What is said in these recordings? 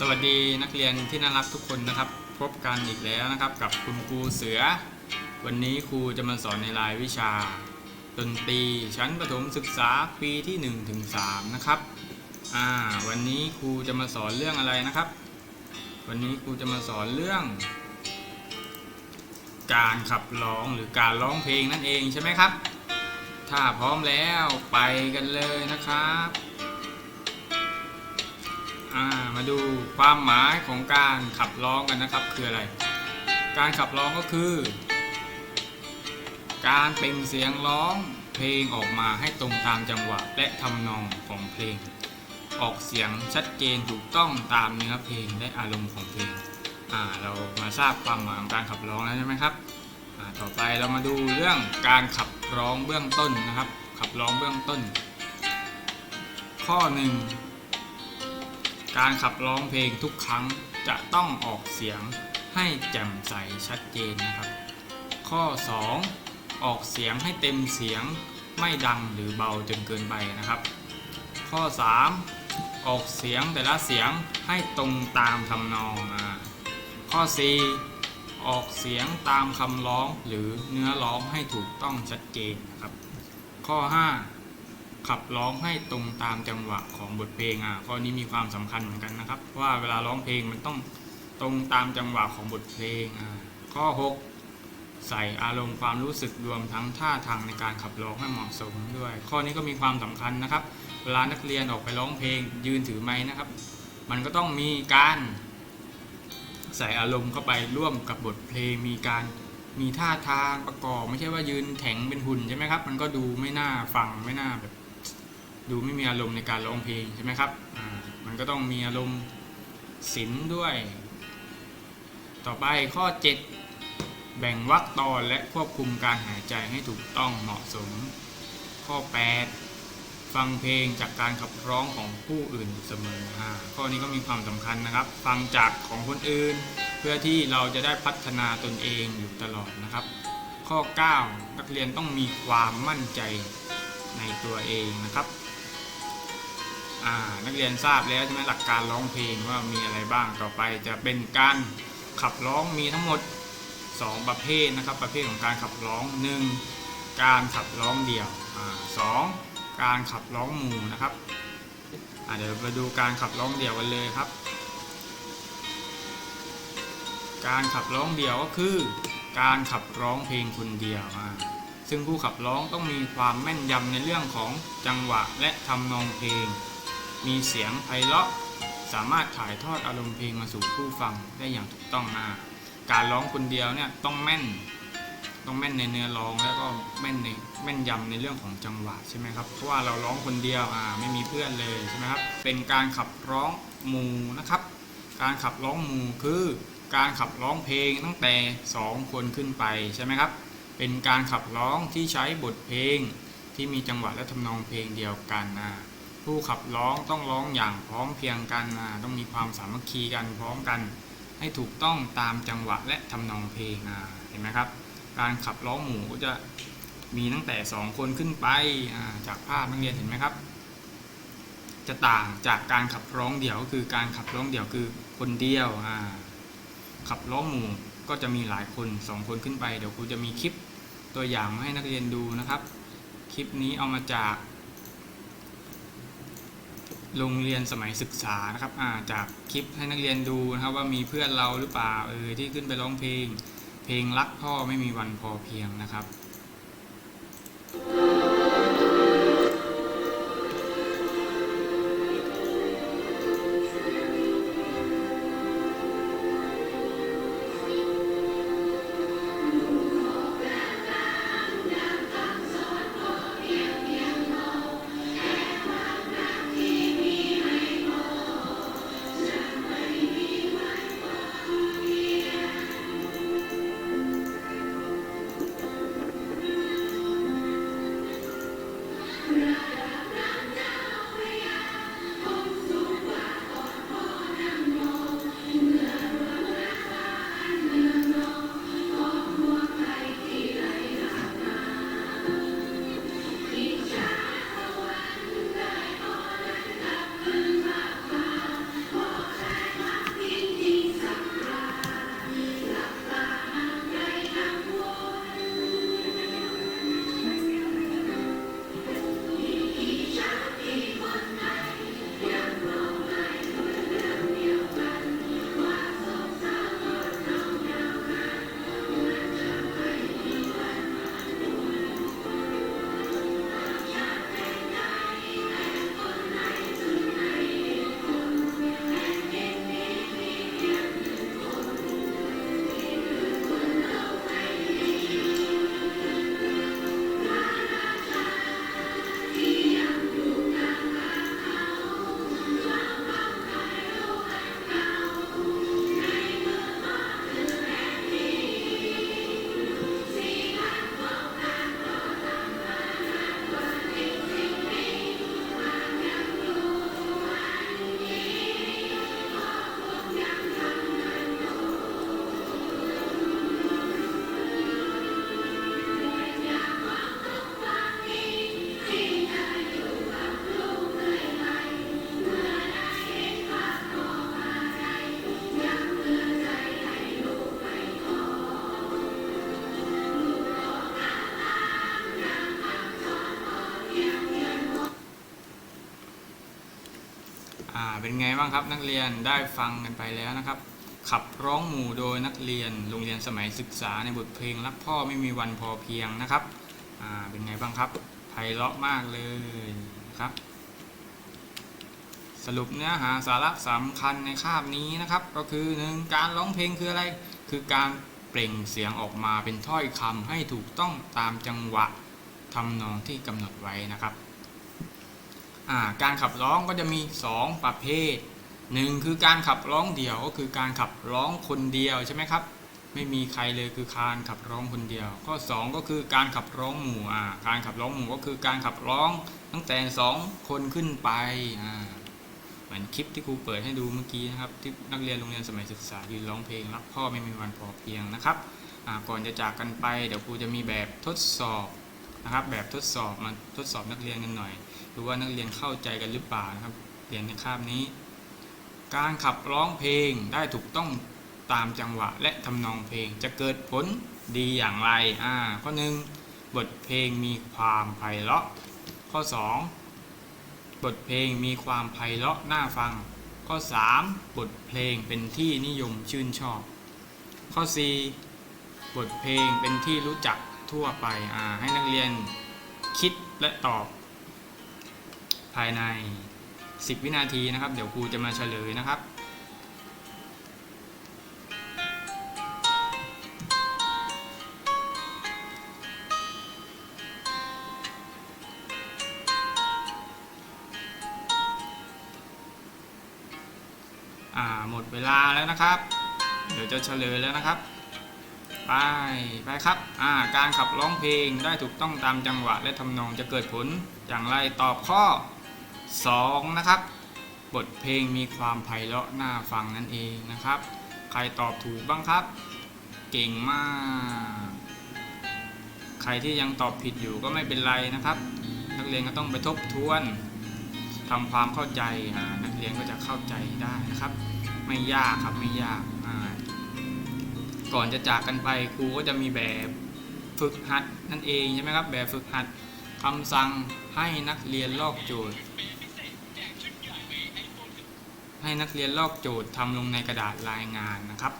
สวัสดีนักเรียนที่น่ารักทุกคนนะครับ พบกันอีกแล้วนะครับ กับคุณครูเสือ วันนี้ครูจะมาสอนในรายวิชา ดนตรีชั้นประถมศึกษาปีที่1ถึง3นะครับอ่าวันนี้ครูจะมาสอนเรื่องอะไรนะครับ วันนี้ครูจะมาสอนเรื่อง การขับร้องหรือการร้องเพลงนั่นเองใช่ไหมครับ ถ้าพร้อมแล้วไปกันเลยนะครับ อ่ามาดูความหมายของการขับร้องกันนะครับคืออะไร การขับร้องก็คือ การเปล่งเสียงร้องเพลงออกมาให้ตรงตามจังหวะและทำนองของเพลง ออกเสียงชัดเจนถูกต้องตามเนื้อเพลงและอารมณ์ของเพลงอ่าเรามาทราบความหมายของการขับร้องแล้วใช่ไหมครับอ่าต่อไปเรามาดูเรื่องการขับร้องเบื้องต้นนะครับ ขับร้องเบื้องต้น ข้อหนึ่ง การขับร้องเพลงทุกครั้งจะต้องออกเสียงให้แจ่มใสชัดเจนนะครับ ข้อ 2 ออกเสียงให้เต็มเสียงไม่ดังหรือเบาจนเกินไปนะครับ ข้อ 3 ออกเสียงแต่ละเสียงให้ตรงตามทำนองอข้อ 4 ออกเสียงตามคำร้องหรือเนื้อร้องให้ถูกต้องชัดเจนนะครับ ข้อ 5 ขับร้องให้ตรงตามจังหวะของบทเพลงอะข้อนี้มีความสำคัญเหมือนกันนะครับ ว่าเวลาร้องเพลงมันต้องตรงตามจังหวะของบทเพลงอะข้อ 6 ใส่อารมณ์ความรู้สึกรวมทั้งท่าทางในการขับร้องให้เหมาะสมด้วย ข้อนี้ก็มีความสำคัญนะครับ เวลานักเรียนออกไปร้องเพลงยืนถือไม้นะครับ มันก็ต้องมีการใส่อารมณ์เข้าไปร่วมกับบทเพลงมีการมีท่าทางประกอบ ไม่ใช่ว่ายืนแข็งเป็นหุ่นใช่ไหมครับ มันก็ดูไม่น่าฟังไม่น่าแบบ ดูไม่มีอารมณ์ในการร้องเพลงใช่ไหมครับมันก็ต้องมีอารมณ์ศิลด้วย ต่อไปข้อ 7 แบ่งวรรคตอนและควบคุมการหายใจให้ถูกต้องเหมาะสม ข้อ 8 ฟังเพลงจากการขับร้องของผู้อื่นเสมอข้อนี้ก็มีความสำคัญนะครับ ฟังจากของคนอื่น เพื่อที่เราจะได้พัฒนาตนเองอยู่ตลอดนะครับ ข้อ 9 นักเรียนต้องมีความมั่นใจในตัวเองนะครับ อ่านักเรียนทราบแล้วใช่ไหมหลักการร้องเพลงว่ามีอะไรบ้างต่อไป จะเป็นการขับร้องมีทั้งหมด 2 ประเภทนะครับ ประเภทของการขับร้อง 1. การขับร้องเดี่ยวอสองการขับร้องหมู่นะครับเดี๋ยวเราไปดูการขับร้องเดี่ยวกันเลยครับ การขับร้องเดี่ยวก็คือ การขับร้องเพลงคนเดียวซึ่งผู้ขับร้องต้องมีความแม่นยำในเรื่องของจังหวะและทำนองเพลง มีเสียงไพเราะ สามารถถ่ายทอดอารมณ์เพลงมาสู่ผู้ฟังได้อย่างถูกต้องนะการร้องคนเดียวเนี่ยต้องแม่น ต้องแม่นในเนื้อร้องแล้วก็แม่นในแม่นยำในเรื่องของจังหวะใช่ไหมครับ เพราะว่าเราร้องคนเดียวอ่าไม่มีเพื่อนเลยใช่ไหมครับ เป็นการขับร้องมูนะครับ การขับร้องมูคือการขับร้องเพลงตั้งแต่ 2 คนขึ้นไปใช่ไหมครับ เป็นการขับร้องที่ใช้บทเพลงที่มีจังหวะและทำนองเพลงเดียวกันนะ ผู้ขับร้องต้องร้องอย่างพร้อมเพียงกันนะต้องมีความสามัคคีกันพร้อมกัน ให้ถูกต้องตามจังหวะและทำนองเพลงเห็นไหมครับ การขับร้องหมู่ก็จะมีตั้งแต่ 2 คนขึ้นไปจากภาพนักเรียนเห็นไหมครับ จะต่างจากการขับร้องเดี่ยวก็คือการขับร้องเดี่ยวคือคนเดียวขับร้องหมู่ก็จะมีหลายคน 2 คนขึ้นไป เดี๋ยวครูจะมีคลิปตัวอย่างมาให้นักเรียนดูนะครับ คลิปนี้เอามาจาก โรงเรียนสมัยศึกษานะครับอ่าจากคลิปให้นักเรียนดูนะครับว่ามีเพื่อนเราหรือเปล่าเออที่ขึ้นไปร้องเพลง เพลงรักพ่อไม่มีวันพอเพียงนะครับ เป็นไงบ้างครับ นักเรียนได้ฟังกันไปแล้วนะครับ ขับร้องหมู่โดยนักเรียนโรงเรียนสมัยศึกษาในบทเพลงรักพ่อไม่มีวันพอเพียงนะครับอ่าเป็นไงบ้างครับไพเราะมากเลยนะครับ สรุปเนื้อหาสาระสำคัญในคาบนี้นะครับ ก็คือหนึ่งการร้องเพลงคืออะไร คือการเปล่งเสียงออกมาเป็นถ้อยคำให้ถูกต้องตามจังหวะทำนองที่กำหนดไว้นะครับ การขับร้องก็จะมี 2 ประเภทหนึ่งคือการขับร้องเดี่ยวก็คือการขับร้องคนเดียวใช่ไหมครับ ไม่มีใครเลยคือการขับร้องคนเดียวข้อ2ก็คือการขับร้องหมู่การขับร้องหมู่ก็คือการขับร้องตั้งแต่ 2 คนขึ้นไปเหมือนคลิปที่ครูเปิดให้ดูเมื่อกี้นะครับที่นักเรียนโรงเรียนสมัยศึกษายืนร้องเพลงรักพ่อไม่มีวันพอเพียงนะครับก่อนจะจากกันไปเดี๋ยวครูจะมีแบบทดสอบนะครับแบบทดสอบมาทดสอบนักเรียนกันหน่อย ดูว่านักเรียนเข้าใจกันหรือเปล่านะครับ เรียนในคาบนี้ การขับร้องเพลงได้ถูกต้องตามจังหวะและทำนองเพลงจะเกิดผลดีอย่างไรอ่าข้อหนึ่งบทเพลงมีความไพเราะ ข้อ 2 บทเพลงมีความไพเราะน่าฟัง ข้อ 3 บทเพลงเป็นที่นิยมชื่นชอบ ข้อ 4 บทเพลงเป็นที่รู้จักทั่วไปอ่าให้นักเรียนคิดและตอบ ภายใน 10 วินาทีนะครับ เดี๋ยวครูจะมาเฉลยนะครับอ่าหมดเวลาแล้วนะครับ เดี๋ยวจะเฉลยแล้วนะครับ ไป ไปครับอ่าการขับร้องเพลงได้ถูกต้องตามจังหวะและทำนองจะเกิดผลอย่างไรตอบข้อ 2 นะครับ บทเพลงมีความไพเราะน่าฟังนั่นเองนะครับ ใครตอบถูกบ้างครับ เก่งมาก ใครที่ยังตอบผิดอยู่ก็ไม่เป็นไรนะครับ นักเรียนก็ต้องไปทบทวนทำความเข้าใจนักเรียนก็จะเข้าใจได้นะครับ ไม่ยากครับไม่ยากก่อนจะจากกันไปครูก็จะมีแบบฝึกหัดนั่นเองใช่ไหมครับแบบฝึกหัด คำสั่งให้นักเรียนลอกโจทย์ ให้นักเรียนลอกโจทย์ทำลงในกระดาษรายงานนะครับ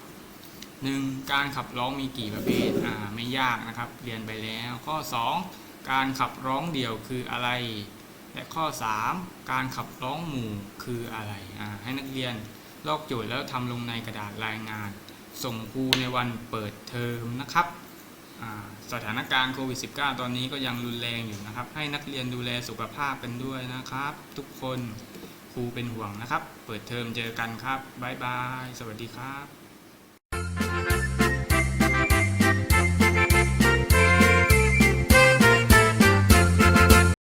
1. การขับร้องมีกี่ประเภทอ่าไม่ยากนะครับ เรียนไปแล้ว ข้อ 2 การขับร้องเดี่ยวคืออะไร และข้อ 3 การขับร้องหมู่คืออะไรอ่าให้นักเรียนลอกโจทย์แล้วทำลงในกระดาษรายงาน ส่งครูในวันเปิดเทอมนะครับ สถานการณ์โควิด -19 ตอนนี้ก็ยังรุนแรงอยู่นะครับ ให้นักเรียนดูแลสุขภาพกันด้วยนะครับ ทุกคนครูเป็นห่วงนะครับ เปิดเทอมเจอกันครับ บ๊ายบาย สวัสดีครับ